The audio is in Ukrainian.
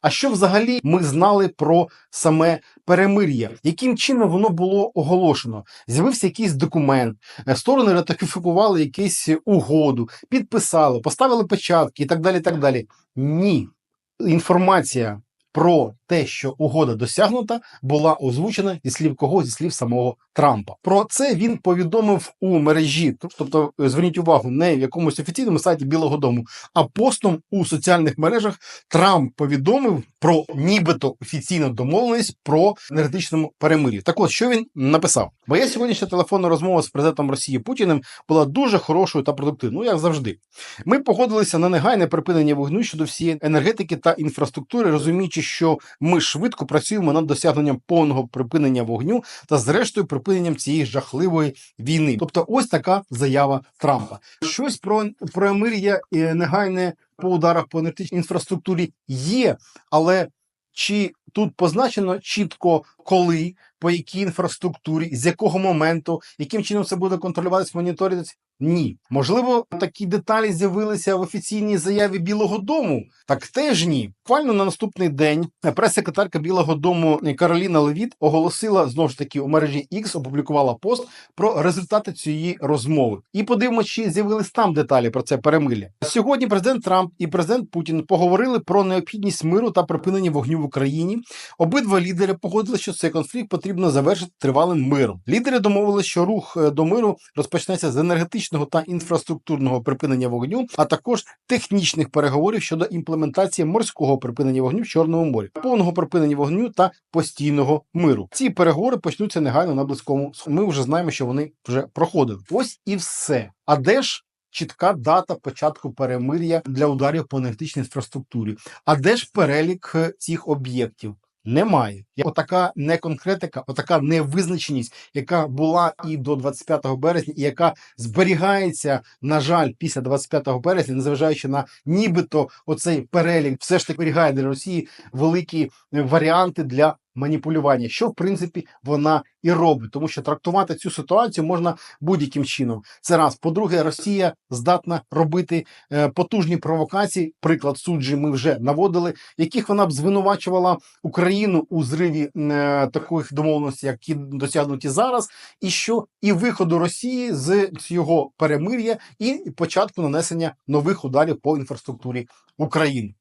А що взагалі ми знали про саме перемир'я? Яким чином воно було оголошено? З'явився якийсь документ, е, сторони ратифікували якусь угоду, підписали, поставили печатки і так далі. так далі. Ні. Інформація про те, що угода досягнута, була озвучена зі слів кого? Зі слів самого Трампа. Про це він повідомив у мережі. Тобто, е, зверніть увагу, не в якомусь офіційному сайті Білого Дому, а постом у соціальних мережах Трамп повідомив про нібито офіційну домовленість про енергетичному перемир'ї. Так от, що він написав? Моя сьогоднішня телефонна розмова з президентом Росії Путіним була дуже хорошою та продуктивною, ну як завжди. Ми погодилися на негайне припинення вогню щодо всієї енергетики та інфраструктури, розуміючи, що ми швидко працюємо над досягненням повного припинення вогню та, зрештою, припиненням цієї жахливої війни. Тобто, ось така заява Трампа. Щось про промир'я і негайне по ударах по енергетичній інфраструктурі є, але чи тут позначено чітко коли, по якій інфраструктурі, з якого моменту, яким чином це буде контролюватися, моніторитися? Ні. Можливо, такі деталі з'явилися в офіційній заяві Білого Дому. Так теж ні. Буквально на наступний день прес-секретарка Білого Дому Кароліна Левіт оголосила знову ж таки у мережі X, опублікувала пост про результати цієї розмови. І подивимося, чи з'явились там деталі про це перемир'я. Сьогодні президент Трамп і президент Путін поговорили про необхідність миру та припинення вогню в Україні. Обидва лідери погодили, що цей конфлікт потрібно завершити тривалим миром. Лідери домовилися, що рух е, до миру розпочнеться з енергетичного та інфраструктурного припинення вогню, а також технічних переговорів щодо імплементації морського припинення вогню в Чорному морі, повного припинення вогню та постійного миру. Ці переговори почнуться негайно на близькому. Ми вже знаємо, що вони вже проходили. Ось і все. А де ж? Чітка дата початку перемир'я для ударів по енергетичній інфраструктурі. А де ж перелік е, цих об'єктів? Немає. Отака неконкретика, отака невизначеність, яка була і до 25 березня, і яка зберігається, на жаль, після 25 березня, незважаючи на нібито оцей перелік, все ж таки зберігає для Росії великі е, варіанти для маніпулювання, що в принципі вона і робить, тому що трактувати цю ситуацію можна будь-яким чином. Це раз. По-друге, Росія здатна робити е, потужні провокації. Приклад суджі ми вже наводили, яких вона б звинувачувала Україну у зриві е, таких домовленостей, які досягнуті зараз, і що і виходу Росії з цього перемир'я, і початку нанесення нових ударів по інфраструктурі України.